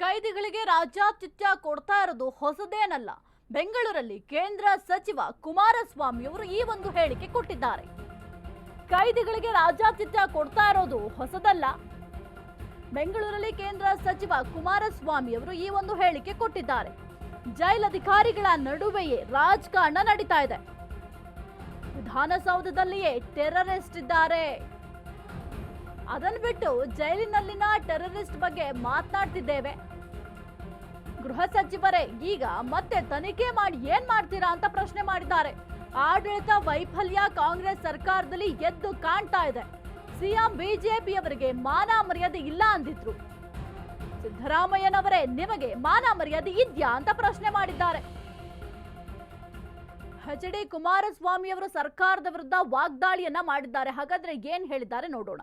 ಕೈದಿಗಳಿಗೆ ರಾಜ್ಯಾತಿಥ್ಯ ಕೊಡ್ತಾ ಇರೋದು ಹೊಸದೇನಲ್ಲ. ಬೆಂಗಳೂರಲ್ಲಿ ಕೇಂದ್ರ ಸಚಿವ ಕುಮಾರಸ್ವಾಮಿ ಅವರು ಈ ಒಂದು ಹೇಳಿಕೆ ಕೊಟ್ಟಿದ್ದಾರೆ. ಕೈದಿಗಳಿಗೆ ರಾಜ್ಯಾತಿಥ್ಯ ಕೊಡ್ತಾ ಇರೋದು ಹೊಸದಲ್ಲ. ಬೆಂಗಳೂರಲ್ಲಿ ಕೇಂದ್ರ ಸಚಿವ ಕುಮಾರಸ್ವಾಮಿ ಅವರು ಈ ಒಂದು ಹೇಳಿಕೆ ಕೊಟ್ಟಿದ್ದಾರೆ. ಜೈಲಧಿಕಾರಿಗಳ ನಡುವೆಯೇ ರಾಜಕಾರಣ ನಡೀತಾ ಇದೆ. ವಿಧಾನಸೌಧದಲ್ಲಿಯೇ ಟೆರರಿಸ್ಟ್ ಇದ್ದಾರೆ ಅದನ್ನು ಬಿಟ್ಟು ಜೈಲಿನಲ್ಲಿನ ಟೆರರಿಸ್ಟ್ ಬಗ್ಗೆ ಮಾತನಾಡ್ತಿದ್ದೇವೆ. ಗೃಹ ಸಚಿವರೇ, ಈಗ ಮತ್ತೆ ತನಿಖೆ ಮಾಡಿ ಏನ್ ಮಾಡ್ತೀರಾ ಅಂತ ಪ್ರಶ್ನೆ ಮಾಡಿದ್ದಾರೆ. ಆಡಳಿತ ವೈಫಲ್ಯ ಕಾಂಗ್ರೆಸ್ ಸರ್ಕಾರದಲ್ಲಿ ಎದ್ದು ಕಾಣ್ತಾ ಇದೆ. ಸಿಎಂ, ಬಿಜೆಪಿಯವರಿಗೆ ಮಾನ ಮರ್ಯಾದೆ ಇಲ್ಲ ಅಂದಿದ್ರು. ಸಿದ್ದರಾಮಯ್ಯನವರೇ, ನಿಮಗೆ ಮಾನ ಮರ್ಯಾದೆ ಇದ್ಯಾ ಅಂತ ಪ್ರಶ್ನೆ ಮಾಡಿದ್ದಾರೆ. ಎಚ್ ಡಿ ಕುಮಾರಸ್ವಾಮಿ ಅವರು ಸರ್ಕಾರದ ವಿರುದ್ಧ ವಾಗ್ದಾಳಿಯನ್ನ ಮಾಡಿದ್ದಾರೆ. ಹಾಗಾದ್ರೆ ಏನ್ ಹೇಳಿದ್ದಾರೆ ನೋಡೋಣ.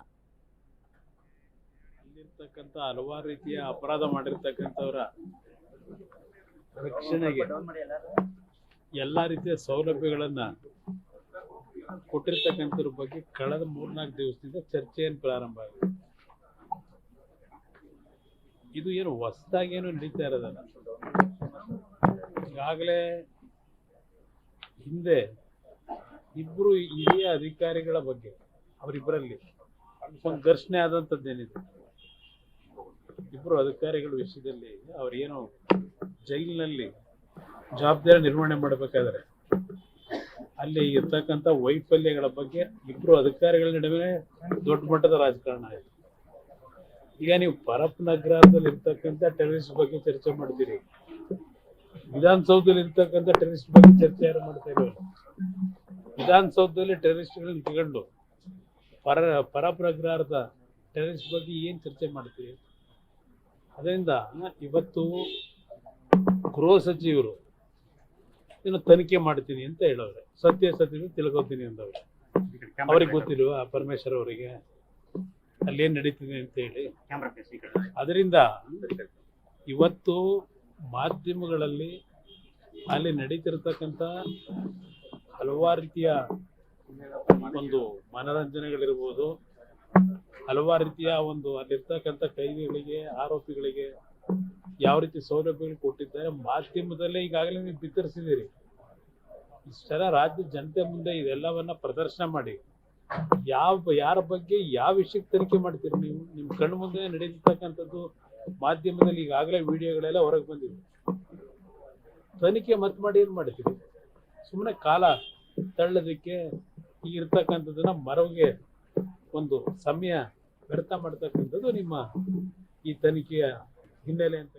ಅಲ್ಲಿರ್ತಕ್ಕಂಥ ಹಲವಾರು ರೀತಿಯ ಅಪರಾಧ ಮಾಡಿರ್ತಕ್ಕಂಥವ್ರ ರಕ್ಷಣೆಗೆ ಎಲ್ಲಾ ರೀತಿಯ ಸೌಲಭ್ಯಗಳನ್ನ ಕೊಟ್ಟಿರ್ತಕ್ಕಂಥವ್ರ ಬಗ್ಗೆ ಕಳೆದ ಮೂರ್ನಾಲ್ಕು ದಿವಸದಿಂದ ಚರ್ಚೆಯನ್ನು ಪ್ರಾರಂಭ ಆಗಿದೆ. ಇದು ಏನು ಹೊಸದಾಗಿ ಏನು ನಡೀತಾ ಇರೋದಲ್ಲ. ಈಗಾಗಲೇ ಹಿಂದೆ ಇಬ್ಬರು ಹಿರಿಯ ಅಧಿಕಾರಿಗಳ ಬಗ್ಗೆ ಅವರಿಬ್ಬರಲ್ಲಿ ಒಂದು ಘರ್ಷಣೆ ಆದಂಥದ್ದೇನಿದೆ. ಇಬ್ಬರು ಅಧಿಕಾರಿಗಳ ವಿಷಯದಲ್ಲಿ ಅವರೇನು ಜೈಲಿನಲ್ಲಿ ಜವಾಬ್ದಾರಿ ನಿರ್ವಹಣೆ ಮಾಡಬೇಕಾದ್ರೆ ಅಲ್ಲಿ ಇರ್ತಕ್ಕಂಥ ವೈಫಲ್ಯಗಳ ಬಗ್ಗೆ ಇಬ್ಬರು ಅಧಿಕಾರಿಗಳ ನಡುವೆ ದೊಡ್ಡ ಮಟ್ಟದ ರಾಜಕಾರಣ ಆಯಿತು. ಈಗ ನೀವು ಪರಪ್ ನಗರದಲ್ಲಿ ಇರ್ತಕ್ಕಂಥ ಟೆರರಿಸ್ಟ್ ಬಗ್ಗೆ ಚರ್ಚೆ ಮಾಡ್ತೀರಿ. ವಿಧಾನಸೌಧದಲ್ಲಿ ಇರ್ತಕ್ಕಂಥ ಟೆರರಿಸ್ಟ್ ಬಗ್ಗೆ ಚರ್ಚೆ ಯಾರು ಮಾಡ್ತಾ ಇರೋಲ್ಲ ವಿಧಾನಸೌಧದಲ್ಲಿ ಟೆರರಿಸ್ಟ್ಗಳನ್ನ ತಗೊಂಡು ಪರ ಪರಪ್ರಗ್ರಹದ ಟೆರರಿಸ್ಟ್ ಬಗ್ಗೆ ಏನ್ ಚರ್ಚೆ ಮಾಡ್ತೀರಿ? ಅದರಿಂದ ಇವತ್ತು ಗೃಹ ಸಚಿವರು ಇನ್ನು ತನಿಖೆ ಮಾಡ್ತೀನಿ ಅಂತ ಹೇಳೋರೆ ಸತ್ಯ ಸತ್ಯ ತಿಳ್ಕೊತೀನಿ ಅಂದವ್ರೆ. ಅವ್ರಿಗೆ ಗೊತ್ತಿಲ್ವಾ ಪರಮೇಶ್ವರ್ ಅವರಿಗೆ? ಅಲ್ಲೇನ್ ನಡೀತಿದೆ ಅಂತ ಹೇಳಿ. ಅದರಿಂದ ಇವತ್ತು ಮಾಧ್ಯಮಗಳಲ್ಲಿ ಅಲ್ಲಿ ನಡೀತಿರ್ತಕ್ಕಂಥ ಹಲವಾರು ರೀತಿಯ ಒಂದು ಮನರಂಜನೆಗಳಿರ್ಬೋದು. ಹಲವಾರು ರೀತಿಯ ಒಂದು ಅಲ್ಲಿರ್ತಕ್ಕಂಥ ಕೈದಿಗಳಿಗೆ, ಆರೋಪಿಗಳಿಗೆ ಯಾವ ರೀತಿ ಸೌಲಭ್ಯಗಳು ಕೊಟ್ಟಿದ್ದಾರೆ, ಮಾಧ್ಯಮದಲ್ಲೇ ಈಗಾಗಲೇ ನೀವು ಬಿತ್ತರಿಸಿದ್ದೀರಿ. ಇಷ್ಟೆಲ್ಲ ರಾಜ್ಯ ಜನತೆ ಮುಂದೆ ಇದೆಲ್ಲವನ್ನ ಪ್ರದರ್ಶನ ಮಾಡಿ. ಯಾವ, ಯಾರ ಬಗ್ಗೆ ಯಾವ ವಿಷಯಕ್ಕೆ ತನಿಖೆ ಮಾಡ್ತೀರಿ ನೀವು? ನಿಮ್ಮ ಕಣ್ಣು ಮುಂದೆ ನಡೀತಕ್ಕಂಥದ್ದು ಮಾಧ್ಯಮದಲ್ಲಿ ಈಗಾಗಲೇ ವಿಡಿಯೋಗಳೆಲ್ಲ ಹೊರಗೆ ಬಂದಿದೆ ತನಿಖೆ ಮತ್ತೆ ಮಾಡಿ ಏನು ಮಾಡ್ತೀರಿ? ಸುಮ್ಮನೆ ಕಾಲ ತಳ್ಳೋದಕ್ಕೆ ಈಗ ಇರ್ತಕ್ಕಂಥದ್ದನ್ನ ಮರವಿಗೆ ಒಂದು ಸಮಯ ವ್ಯರ್ಥ ಮಾಡ್ತಕ್ಕಂಥದ್ದು ನಿಮ್ಮ ಈ ತನಿಖೆಯ ಹಿನ್ನೆಲೆ ಅಂತ